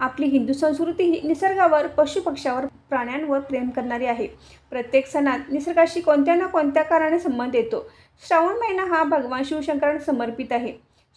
आपली हिंदू संस्कृती ही निसर्गावर पशुपक्ष्यावर प्राण्यांवर प्रेम करणारी आहे. प्रत्येक सणात निसर्गाशी कोणत्या ना कोणत्या कारणाने संबंध येतो? श्रावण महिना हा भगवान शिवशंकरांना समर्पित आहे.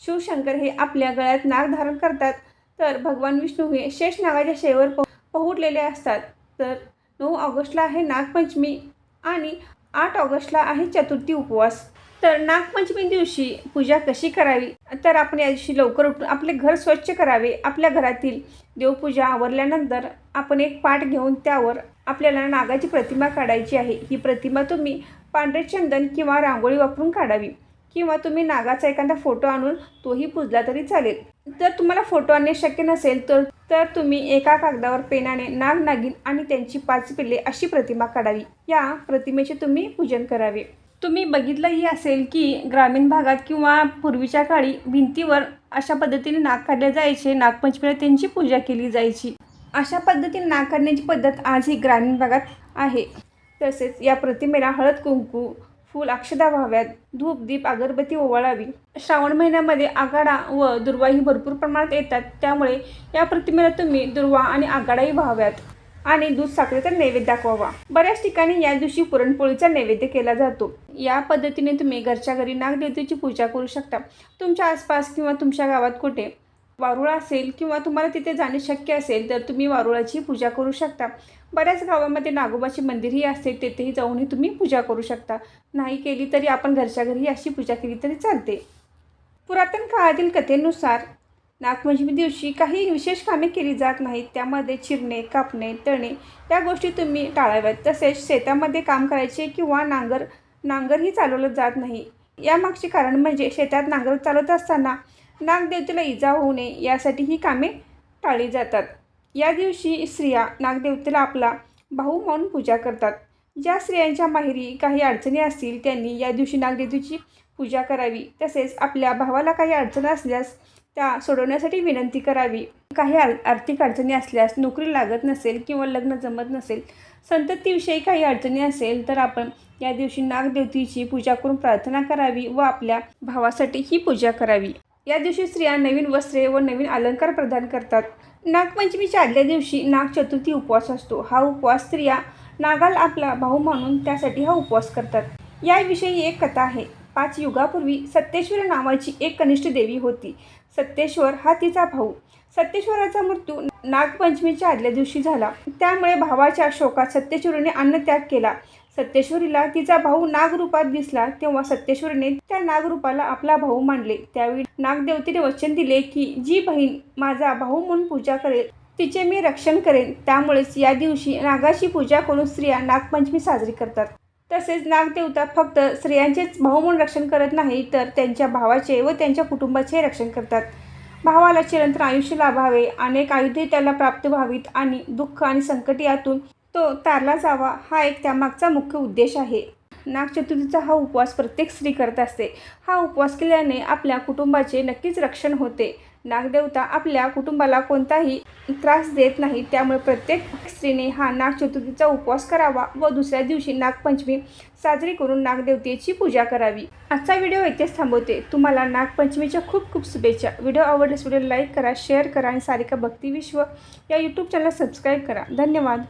शिवशंकर हे आपल्या गळ्यात नाग धारण करतात. तर भगवान विष्णू हे शेष नागाच्या शेवर प पहुडलेले असतात. तर नऊ ऑगस्टला आहे नागपंचमी आणि आठ ऑगस्टला आहे चतुर्थी उपवास. तर नागपंचमी दिवशी पूजा कशी करावी? तर आपण या दिवशी लवकर उठून आपले घर स्वच्छ करावे. आपल्या घरातील देवपूजा आवरल्यानंतर आपण एक पाट घेऊन त्यावर आपल्याला नागाची प्रतिमा काढायची आहे. ही प्रतिमा तुम्ही पांढरे चंदन किंवा रांगोळी वापरून काढावी किंवा तुम्ही नागाचा एखादा फोटो आणून तोही पुजला तरी चालेल. जर तुम्हाला फोटो आणणे शक्य नसेल तर तर तुम्ही एका कागदावर पेनाने नाग नागिन आणि त्यांची पाच पिल्ले अशी प्रतिमा काढावी. या प्रतिमेचे तुम्ही पूजन करावे. तुम्ही बघितलंही असेल की ग्रामीण भागात किंवा पूर्वीच्या काळी भिंतीवर अशा पद्धतीने नाग काढले जायचे. नागपंचमीला त्यांची पूजा केली जायची. अशा पद्धतीने नाग काढण्याची पद्धत आजही ग्रामीण भागात आहे. तसेच या प्रतिमेला हळद कुंकू फूल अक्षदा व्हाव्यात. धूप दीप अगरबत्ती ओवाळावी. श्रावण महिन्यामध्ये आगाडा व दुर्वाही भरपूर प्रमाणात येतात. त्यामुळे या प्रतिमेला तुम्ही दुर्वा आणि आगाडाही व्हाव्यात. आणि दूध साखरेचा नैवेद्य दाखवावा. बऱ्याच ठिकाणी या दिवशी पुरणपोळीचा नैवेद्य केला जातो. या पद्धतीने तुम्ही घरच्या घरी नागदेवतेची पूजा करू शकता. तुमच्या आसपास किंवा तुमच्या गावात कुठे वारुळ असेल किंवा तुम्हाला तिथे जाणे शक्य असेल तर तुम्ही वारुळाची पूजा करू शकता. बऱ्याच गावामध्ये नागोबाचे मंदिरही असते तेथेही जाऊनही तुम्ही पूजा करू शकता. नाही केली तरी आपण घरच्या घरी अशी पूजा केली तरी चालते. पुरातन काळातील कथेनुसार नागपंचमी दिवशी काही विशेष कामे केली जात नाहीत. त्यामध्ये चिरणे कापणे तळणे या गोष्टी तुम्ही टाळाव्यात. तसेच शेतामध्ये काम करायचे किंवा नांगर नांगरही चालवलं जात नाही. यामागचे कारण म्हणजे शेतात नांगर चालवत असताना नागदेवतेला इजा होऊ नये यासाठी ही कामे टाळली जातात. या दिवशी स्त्रिया नागदेवतेला आपला भाऊ म्हणून पूजा करतात. ज्या स्त्रियांच्या माहेरी काही अडचणी असतील त्यांनी या दिवशी नागदेवतेची पूजा करावी. तसेच आपल्या भावाला काही अडचण असल्यास त्या सोडवण्यासाठी विनंती करावी. काही आर आर्थिक अडचणी असल्यास नोकरी लागत नसेल किंवा लग्न जमत नसेल संततीविषयी काही अडचणी असेल तर आपण या दिवशी नागदेवतीची पूजा करून प्रार्थना करावी व आपल्या भावासाठी ही पूजा करावी. या दिवशी स्त्रिया नवीन वस्त्रे व नवीन अलंकार प्रदान करतात. नागपंचमीच्या आदल्या दिवशी नाग चतुर्थी उपवास असतो. हा उपवास स्त्रिया नागाला आपला भाऊ मानून त्यासाठी हा उपवास करतात. याविषयी एक कथा आहे. पाच युगापूर्वी सत्तेश्वर नावाची एक कनिष्ठ देवी होती. सत्तेश्वर हा तिचा भाऊ. सत्तेश्वराचा मृत्यू नागपंचमीच्या आदल्या दिवशी झाला. त्यामुळे भावाच्या शोकात सत्तेश्वरीने अन्नत्याग केला. सत्तेश्वरीला तिचा भाऊ नागरूपात दिसला तेव्हा सत्तेश्वरीने त्या नागरूपाला आपला भाऊ मानले. त्यावेळी नागदेवतेने वचन दिले की जी बहीण माझा भाऊ म्हणून पूजा करेल तिचे मी रक्षण करेन. त्यामुळेच या दिवशी नागाची पूजा करून स्त्रिया नागपंचमी साजरी करतात. तसेच नागदेवता फक्त स्त्रियांचेच भाऊ म्हणून रक्षण करत नाही तर त्यांच्या भावाचे व त्यांच्या कुटुंबाचे रक्षण करतात. भावाला चिरंतन आयुष्य लाभावे अनेक आयुधे त्याला प्राप्त व्हावीत आणि दुःख आणि संकट यातून तो तारला जावा हा एक त्यामागचा मुख्य उद्देश आहे. नागचतुर्थीचा हा उपवास प्रत्येक स्त्री करत असते. हा उपवास केल्याने आपल्या कुटुंबाचे नक्कीच रक्षण होते. नागदेवता आपल्या कुटुंबाला कोणताही त्रास देत नाही. त्यामुळे प्रत्येक स्त्रीने हा नागचतुर्थीचा उपवास करावा व दुसऱ्या दिवशी नागपंचमी साजरी करून नागदेवतेची पूजा करावी. आजचा व्हिडिओ इथेच थांबवते. तुम्हाला नागपंचमीच्या खूप खूप शुभेच्छा. व्हिडिओ आवडल्यास व्हिडिओ लाईक करा शेअर करा आणि सारिका भक्ती विश्व या यूट्यूब चॅनल सबस्क्राईब करा. धन्यवाद.